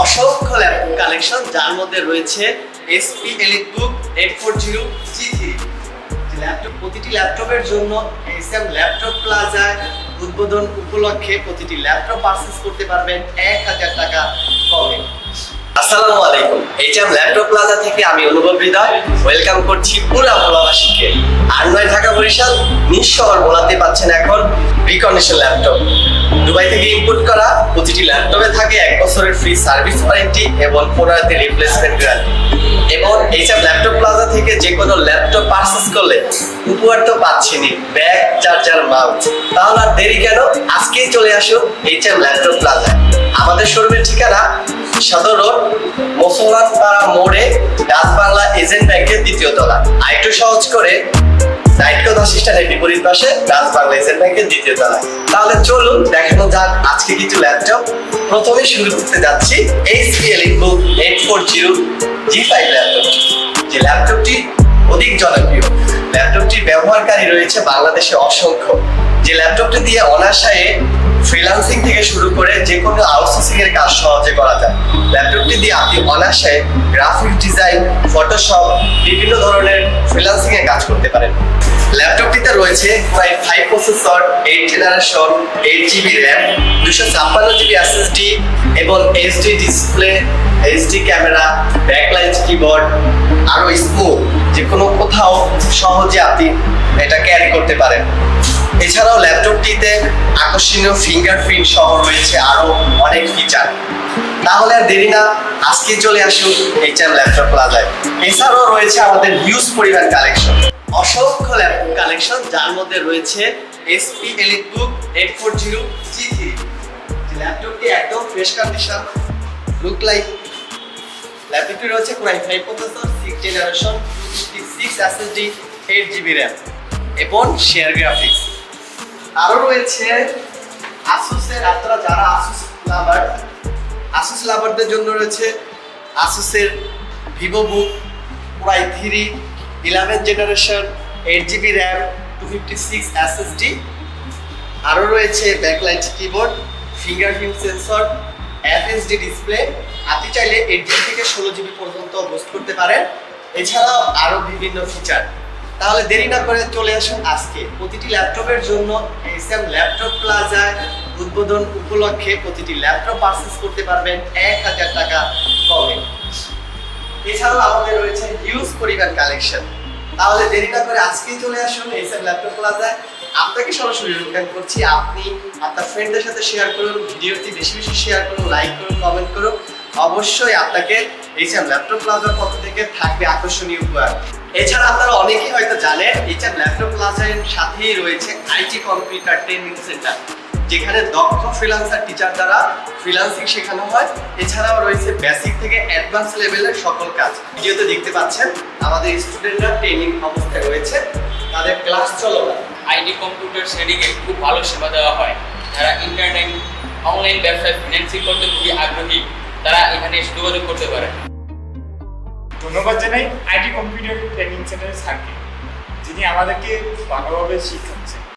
অসংখ্য laptop collection, যার মধ্যে রয়েছে HP EliteBook eight four zero G three laptop প্রতিটি ল্যাপটপের জন্য এসএম ল্যাপটপ প্লাজায় উদ্বোধন উপলক্ষে প্রতিটি ল্যাপটপ পারচেস করতে পারবেন এক হাজার টাকা কমে। আসসালামু আলাইকুম। এইচএম ল্যাপটপ প্লাজা থেকে আমি অনুভব হৃদয়, ওয়েলকাম করছি পুরা ভোলাবাসীকে আর নয় ঢাকা বরিশাল নিঃশহর ভোলাতে পাচ্ছেন এখন রিকন্ডিশন ল্যাপটপ। দুবাই থেকে ইম্পোর্ট করা প্রতিটি ল্যাপটপে থাকে এক বছরের ফ্রি সার্ভিস ওয়ারেন্টি এবং পনেরোতে রিপ্লেসমেন্ট গ্যারান্টি এবং এইসব ল্যাপটপ প্লাজা থেকে যে কোনো ল্যাপটপ পারচেস করলে উপহার তো পাচ্ছেনই ব্যাগ চার্জার মাউস তাহলে আর দেরি কেন? আজকেই চলে আসুন এইচএম ল্যাপটপ প্লাজা আমাদের শোরুমের ঠিকানা রোড, মুসলমান পাড়া মোড়ে ডাচ বাংলা এজেন্ট ব্যাংকের দ্বিতীয় তলা। আর একটু সহজ করে বিপরীত পাশে ডাচ বাংলা এজেন্ট ব্যাংকের দ্বিতীয় তাহলে চলুন দেখানো যাক আজকে কিছু ল্যাপটপ। প্রথমে শুরু করতে যাচ্ছি HP EliteBook eight four zero G five ল্যাপটপটি যে ল্যাপটপটি অধিক জনপ্রিয়, ল্যাপটপটির ব্যবহারকারী রয়েছে বাংলাদেশে অসংখ্য। যে ল্যাপটপটি দিয়ে অনাশায়ে ফ্রিল্যান্সিং থেকে শুরু করে যে কোনো আউটসোর্সিং এর কাজ সহজে করা যায়। ল্যাপটপটি দিয়ে আপনি অনায়াসে গ্রাফিক ডিজাইন ফটোশপ বিভিন্ন ধরনের ফ্রিল্যান্সিং এর কাজ করতে পারেন। ল্যাপটপটিতে রয়েছে প্রায় five processor eight generation eight GB RAM দুশো ছাপ্পান্ন জিবি এসএসডি এবং HD display HD camera backlight keyboard আরও স্মুথ যে কোনো কোথাও সহজে আপনি এটা ক্যারি করতে পারেন। এছাড়াও ল্যাপটপটিতে আকর্ষণীয় ফিঙ্গারপ্রিন্ট সহ রয়েছে আরও অনেক ফিচার তাহলে আর দেরি না আজকে চলে আসুন এইচএম ল্যাপটপ প্লাজায় এছাড়াও রয়েছে আমাদের হিউজ পরিমাণ কালেকশন অসংখ্য ল্যাপটপ কালেকশন যার মধ্যে রয়েছে HP EliteBook eight four zero G three ল্যাপটপটি একদম ফ্রেশ কন্ডিশন লুক লাইক ল্যাপটপটি রয়েছে core i five processor six generation six SSD eight GB RAM এবং শেয়ার গ্রাফিক্স আরও রয়েছে আসুসের আপনারা যারা আসুস লাভার আসুস লাভারদের জন্য রয়েছে আসুসের ভিভো বুক প্রায় three eleven generation eight GB RAM two fifty six SSD আরও রয়েছে backlight keyboard fingerprint sensor FHD display আপনি চাইলে এইট জিবি থেকে ষোলো জিবি পর্যন্ত বুস্ট করতে পারেন। এছাড়াও আরও বিভিন্ন ফিচার তাহলে দেরি না করে চলে আসুন আজকে প্রতিটি ল্যাপটপের জন্য এসএম ল্যাপটপ প্লাজায় উদ্বোধন উপলক্ষে প্রতিটি ল্যাপটপ পারচেস করতে পারবেন এক হাজার টাকা কমে। এছাড়াও আমাদের রয়েছে হিউজ পরিমাণ কালেকশন তাহলে দেরি না করে আজকেই চলে আসুন এসএম ল্যাপটপ প্লাজায়। আপনাকে সরাসরি ওয়েলকাম করছি। আপনি আপনার ফ্রেন্ডদের সাথে শেয়ার করুন, ভিডিওটি বেশি বেশি শেয়ার করুন লাইক করুন কমেন্ট করুন। অবশ্যই আপনাকে এইচএম ল্যাপটপ প্লাজার পক্ষ থেকে থাকবে আকর্ষণীয় উপহার। এছাড়া আপনারা অনেকেই হয়তো জানেন এইচএম ল্যাপটপ প্লাজার সাথেই রয়েছে আইটি কম্পিউটার ট্রেনিং সেন্টার, যেখানে দক্ষ ফ্রিল্যান্সার টিচার দ্বারা ফ্রিল্যান্সিং শেখানো হয়। এছাড়াও রয়েছে বেসিক থেকে অ্যাডভান্স লেভেলের সকল কাজ। ভিডিওতে দেখতে পাচ্ছেন, আমাদের স্টুডেন্টরা ট্রেনিং অবস্থায় রয়েছে। তাদের ক্লাস চলমান আইটি কম্পিউটার সেডিংয়ে খুব ভালো সেবা দেওয়া হয়। যারা ইন্টারনেট অনলাইন ব্যবসায় ফিন্যান্সিং করতে খুবই আগ্রহী, তারা এখানে যোগাযোগ করতে পারে। ধন্যবাদ জানাই আইটি কম্পিউটার ট্রেনিং সেন্টারের স্যারকে যিনি আমাদেরকে ভালোভাবে শিখাচ্ছেন